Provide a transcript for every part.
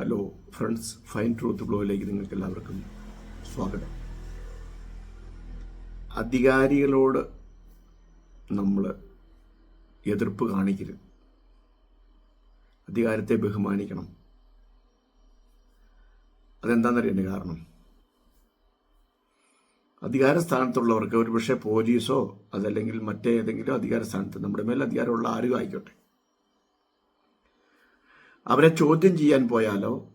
Hello friends fine truth ബ്ലോയിലേക്ക് നിങ്ങൾക്ക് എല്ലാവർക്കും സ്വാഗതം. അധികാരികളോട് നമ്മൾ എതിർപ്പ് കാണിക്കരുത്. അധികാരത്തെ ബഹുമാനിക്കണം. അതെന്താണെന്നറിയേണ്ട കാരണം? അധികാര സ്ഥാനത്തുള്ളവർക്ക് ഒരുപക്ഷെ പോലീസോ അതല്ലെങ്കിൽ മറ്റേതെങ്കിലും അധികാര സ്ഥാനത്ത് നമ്മുടെ മേൽ അധികാരമുള്ള ആരും ആയിക്കോട്ടെ. അവരെ ചോദ്യം ചെയ്യാൻ പോയാലോ?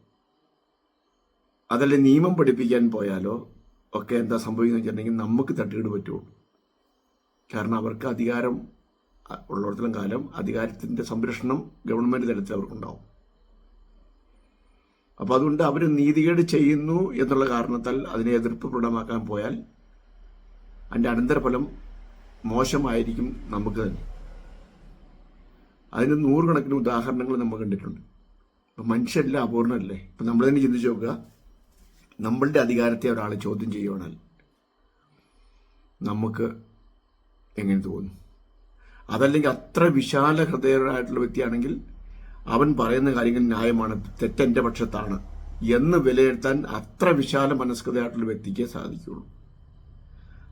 അതല്ല നിയമം പഠിപ്പിക്കാൻ പോയാലോ? ഒക്കെ എന്താ സംഭവിക്കുന്നത് വെച്ചിട്ടുണ്ടെങ്കിൽ നമുക്ക് തട്ടുകേട് പറ്റുള്ളൂ. കാരണം അവർക്ക് അധികാരം ഉള്ളിടത്തോളം കാലം അധികാരത്തിന്റെ സംരക്ഷണം ഗവൺമെന്റ് തലത്തിൽ അവർക്കുണ്ടാവും. അപ്പോൾ അതുകൊണ്ട് അവർ നീതികേട് ചെയ്യുന്നു എന്നുള്ള കാരണത്താൽ അതിനെ എതിർപ്പ് പ്രകടമാക്കാൻ പോയാൽ അതിന്റെ അനന്തരഫലം മോശമായിരിക്കും നമുക്ക് തന്നെ. അതിന് നൂറുകണക്കിന് ഉദാഹരണങ്ങൾ നമ്മൾ കണ്ടിട്ടുണ്ട്. ഇപ്പം മനുഷ്യരെല്ലാം അപൂർണമല്ലേ? ഇപ്പം നമ്മൾ തന്നെ ചിന്തിച്ച് നോക്കുക. നമ്മളുടെ അധികാരത്തെ ഒരാൾ ചോദ്യം ചെയ്യുവാണെങ്കിൽ നമുക്ക് എങ്ങനെ തോന്നും? അതല്ലെങ്കിൽ അത്ര വിശാല ഹൃദയരായിട്ടുള്ള വ്യക്തിയാണെങ്കിൽ അവൻ പറയുന്ന കാര്യങ്ങൾ ന്യായമാണ് തെറ്റെന്റെ പക്ഷത്താണ് എന്ന് വിലയിരുത്താൻ അത്ര വിശാല മനസ്കൃതയായിട്ടുള്ള വ്യക്തിക്കേ സാധിക്കുള്ളൂ.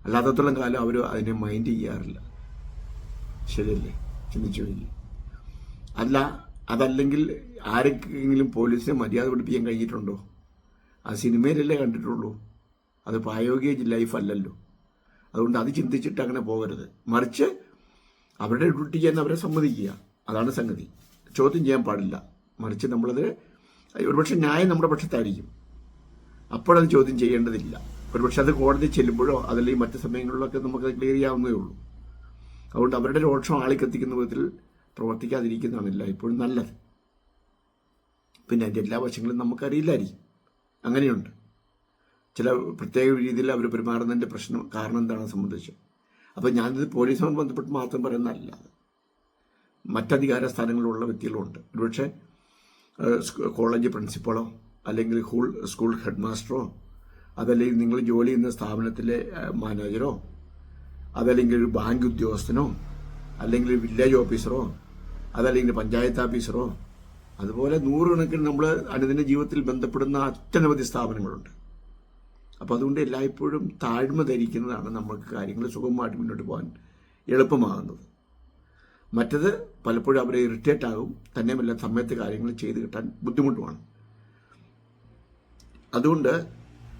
അല്ലാത്തത്തോളം കാലം അവർ അതിനെ മൈൻഡ് ചെയ്യാറില്ല. ശരിയല്ലേ? ചിന്തിച്ചു അല്ല അതല്ലെങ്കിൽ ആരെങ്കിലും പോലീസിനെ മര്യാദ പഠിപ്പിക്കാൻ കഴിഞ്ഞിട്ടുണ്ടോ? ആ സിനിമയിലല്ലേ കണ്ടിട്ടുള്ളൂ. അത് പ്രായോഗിക ലൈഫ് അല്ലല്ലോ. അതുകൊണ്ട് അത് ചിന്തിച്ചിട്ട് അങ്ങനെ പോകരുത്. മറിച്ച് അവരുടെ ഡ്യൂട്ടി ചെയ്യാൻ അവരെ സമ്മതിക്കുക. അതാണ് സംഗതി. ചോദ്യം ചെയ്യാൻ പാടില്ല. മറിച്ച് നമ്മളത് ഒരുപക്ഷെ ന്യായം നമ്മുടെ പക്ഷത്തായിരിക്കും. അപ്പോഴത് ചോദ്യം ചെയ്യേണ്ടതില്ല. ഒരുപക്ഷെ അത് കോടതി ചെല്ലുമ്പോഴോ അതല്ലെങ്കിൽ മറ്റു സമയങ്ങളിലൊക്കെ നമുക്ക് ക്ലിയർ ചെയ്യാവുന്നേ ഉള്ളൂ. അതുകൊണ്ട് അവരുടെ രോക്ഷം ആളിക്കത്തിക്കുന്ന വിധത്തിൽ പ്രവർത്തിക്കാതിരിക്കുന്നതാണ് ഇപ്പോഴും നല്ലത്. പിന്നെ അതിന്റെ എല്ലാ വശങ്ങളും നമുക്കറിയില്ലായിരിക്കും. അങ്ങനെയുണ്ട്. ചില പ്രത്യേക രീതിയിൽ അവർ പെരുമാറുന്നതിന്റെ പ്രശ്നം കാരണം എന്താണെന്ന് സംബന്ധിച്ച്? അപ്പോൾ ഞാനിത് പോലീസുമായി ബന്ധപ്പെട്ട് മാത്രം പറയുന്നതല്ല. മറ്റധികാര സ്ഥാനങ്ങളിലുള്ള വ്യക്തികളുണ്ട്. ഒരുപക്ഷെ കോളേജ് പ്രിൻസിപ്പളോ അല്ലെങ്കിൽ സ്കൂൾ സ്കൂൾ ഹെഡ് മാസ്റ്ററോ അതല്ലെങ്കിൽ നിങ്ങൾ ജോലി ചെയ്യുന്ന സ്ഥാപനത്തിലെ മാനേജറോ അതല്ലെങ്കിൽ ഒരു ബാങ്ക് ഉദ്യോഗസ്ഥനോ അല്ലെങ്കിൽ വില്ലേജ് ഓഫീസറോ അതല്ലെങ്കിൽ പഞ്ചായത്ത് ഓഫീസറോ അതുപോലെ നൂറുകണക്കിന് നമ്മൾ അനുദിന ജീവിതത്തിൽ ബന്ധപ്പെടുന്ന അത്യനവധി സ്ഥാപനങ്ങളുണ്ട്. അപ്പോൾ അതുകൊണ്ട് എല്ലായ്പ്പോഴും താഴ്മ ധരിക്കുന്നതാണ് നമുക്ക് കാര്യങ്ങൾ സുഗമമായിട്ട് മുന്നോട്ട് പോകാൻ എളുപ്പമാകുന്നത്. മറ്റത് പലപ്പോഴും അവരെ ഇറിറ്റേറ്റ് ആകും. തന്നെയുമല്ല സമയത്ത് കാര്യങ്ങൾ ചെയ്ത് കിട്ടാൻ ബുദ്ധിമുട്ടുമാണ്. അതുകൊണ്ട്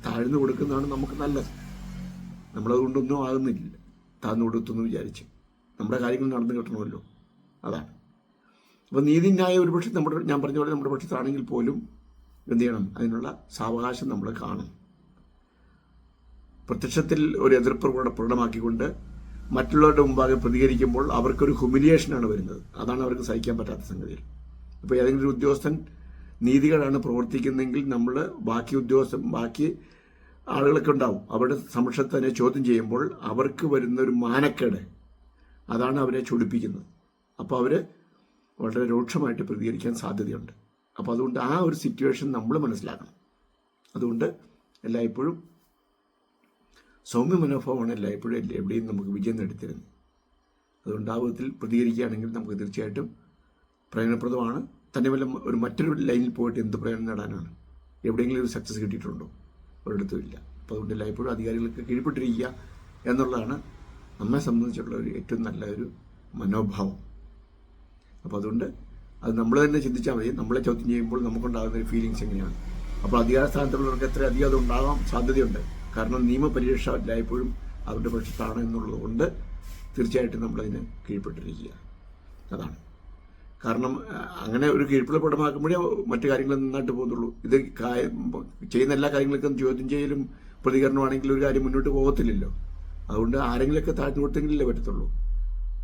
താഴ്ന്നു കൊടുക്കുന്നതാണ് നമുക്ക് നല്ലത്. നമ്മളതുകൊണ്ടൊന്നും ആകുന്നില്ല. താഴ്ന്നു കൊടുത്തു എന്ന് വിചാരിച്ച്. നമ്മുടെ കാര്യങ്ങൾ നടന്നു കിട്ടണമല്ലോ. അതാണ്. അപ്പോൾ നീതിന്യായ ഒരുപക്ഷെ നമ്മുടെ ഞാൻ പറഞ്ഞ പോലെ നമ്മുടെ പക്ഷത്താണെങ്കിൽ പോലും എന്ത് ചെയ്യണം? അതിനുള്ള സാവകാശം നമ്മൾ കാണും. പ്രത്യക്ഷത്തിൽ ഒരു എതിർപ്പ് കൂടെ പ്രകടമാക്കിക്കൊണ്ട് മറ്റുള്ളവരുടെ മുമ്പാകെ പ്രതികരിക്കുമ്പോൾ അവർക്കൊരു ഹ്യൂമിലിയേഷനാണ് വരുന്നത്. അതാണ് അവർക്ക് സഹിക്കാൻ പറ്റാത്ത സംഗതിയിൽ ഇപ്പോൾ ഏതെങ്കിലും ഒരു ഉദ്യോഗസ്ഥൻ നീതികളാണ് പ്രവർത്തിക്കുന്നതെങ്കിൽ നമ്മൾ ബാക്കി ഉദ്യോഗസ്ഥൻ ബാക്കി ആളുകളൊക്കെ ഉണ്ടാവും. അവരുടെ സമക്ഷത്തെ തന്നെ ചോദ്യം ചെയ്യുമ്പോൾ അവർക്ക് വരുന്ന ഒരു മാനക്കേട്. അതാണ് അവരെ ചൊടിപ്പിക്കുന്നത്. അപ്പോൾ അവർ വളരെ രൂക്ഷമായിട്ട് പ്രതികരിക്കാൻ സാധ്യതയുണ്ട്. അപ്പോൾ അതുകൊണ്ട് ആ ഒരു സിറ്റുവേഷൻ നമ്മൾ മനസ്സിലാക്കണം. അതുകൊണ്ട് എല്ലായ്പ്പോഴും സൗമ്യ മനോഭാവമാണ് എല്ലായ്പ്പോഴും എവിടെയും നമുക്ക് വിജയം നേടിത്തരുന്നത്. അതുകൊണ്ട് ആ വിധത്തിൽ പ്രതികരിക്കുകയാണെങ്കിൽ നമുക്ക് തീർച്ചയായിട്ടും പ്രയോജനപ്രദമാണ്. തന്നെ വല്ല ഒരു മറ്റൊരു ലൈനിൽ പോയിട്ട് എന്ത് പ്രയോജനം നേടാനാണ്? എവിടെയെങ്കിലും ഒരു സക്സസ് കിട്ടിയിട്ടുണ്ടോ? ഒരിടത്തും ഇല്ല. അപ്പോൾ അതുകൊണ്ട് എല്ലായ്പ്പോഴും അധികാരികൾക്ക് കീഴ്പ്പെട്ടിരിക്കുക എന്നുള്ളതാണ് നമ്മെ സംബന്ധിച്ചുള്ള ഒരു ഏറ്റവും നല്ല ഒരു മനോഭാവം. അപ്പോൾ അതുകൊണ്ട് അത് നമ്മൾ തന്നെ ചിന്തിച്ചാൽ മതി. നമ്മളെ ചോദ്യം ചെയ്യുമ്പോൾ നമുക്കുണ്ടാകുന്ന ഒരു ഫീലിങ്സ് എങ്ങനെയാണ്? അപ്പോൾ അധികാര സ്ഥാനത്തുള്ളവർക്ക് എത്ര അധികം അത് ഉണ്ടാകാൻ സാധ്യതയുണ്ട്? കാരണം നിയമപരിരക്ഷ എല്ലായ്പ്പോഴും അവരുടെ പക്ഷത്താണ് എന്നുള്ളത് കൊണ്ട് തീർച്ചയായിട്ടും നമ്മളതിന് കീഴ്പ്പെട്ടിരിക്കുക അതാണ്. കാരണം അങ്ങനെ ഒരു കീഴ്പ്പിള പടമാക്കുമ്പോഴേ മറ്റു കാര്യങ്ങൾ നന്നായിട്ട് പോകുന്നുള്ളൂ. ഇത് ചെയ്യുന്ന എല്ലാ കാര്യങ്ങൾക്കും ചോദ്യം ചെയ്യലും പ്രതികരണമാണെങ്കിൽ ഒരു കാര്യം മുന്നോട്ട് പോകത്തില്ലല്ലോ. അതുകൊണ്ട് ആരെങ്കിലുമൊക്കെ താഴ്ന്നു കൊടുത്തെങ്കിലല്ലേ പറ്റത്തുള്ളൂ.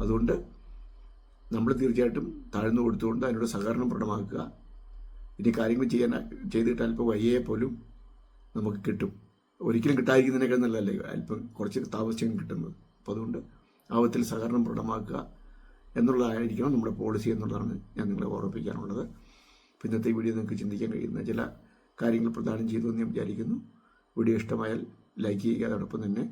അതുകൊണ്ട് നമ്മൾ തീർച്ചയായിട്ടും താഴ്ന്നു കൊടുത്തുകൊണ്ട് അതിനോട് സഹകരണം പ്രകടമാക്കുക. ഇനി കാര്യങ്ങൾ ചെയ്യാൻ ചെയ്ത് കിട്ടാൻ ഇപ്പോൾ വയ്യേ പോലും നമുക്ക് കിട്ടും. ഒരിക്കലും കിട്ടാതിരിക്കുന്നതിനേക്കാൾ നല്ലതല്ലേ? അല്പം കുറച്ച് താമസിച്ചും കിട്ടുന്നത്. അപ്പോൾ അതുകൊണ്ട് ആ വിധത്തിൽ സഹകരണം പ്രകടമാക്കുക എന്നുള്ളതായിരിക്കണം നമ്മുടെ പോളിസി എന്നുള്ളതാണ് ഞാൻ നിങ്ങളെ ഓർമ്മിപ്പിക്കാനുള്ളത്. ഇന്നത്തെ വീഡിയോ നിങ്ങൾക്ക് ചിന്തിക്കാൻ കഴിയുന്ന ചില കാര്യങ്ങൾ പ്രദാനം ചെയ്തു എന്ന് ഞാൻ വിചാരിക്കുന്നു. വീഡിയോ ഇഷ്ടമായാൽ ലൈക്ക് ചെയ്യുക. അതോടൊപ്പം തന്നെ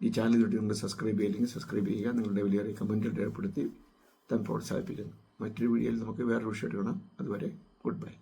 ഈ ചാനൽ തൊട്ട് നിങ്ങൾ സബ്സ്ക്രൈബ് ചെയ്യുക. അല്ലെങ്കിൽ സബ്സ്ക്രൈബ് ചെയ്യുക. നിങ്ങളുടെ വലിയ കമന്റുകൾ രേഖപ്പെടുത്തി താൻ പ്രോത്സാഹിപ്പിക്കുന്നു മറ്റൊരു വീഡിയോയിൽ നമുക്ക് വേറൊരു വിഷയം കാണാം. അതുവരെ ഗുഡ് ബൈ.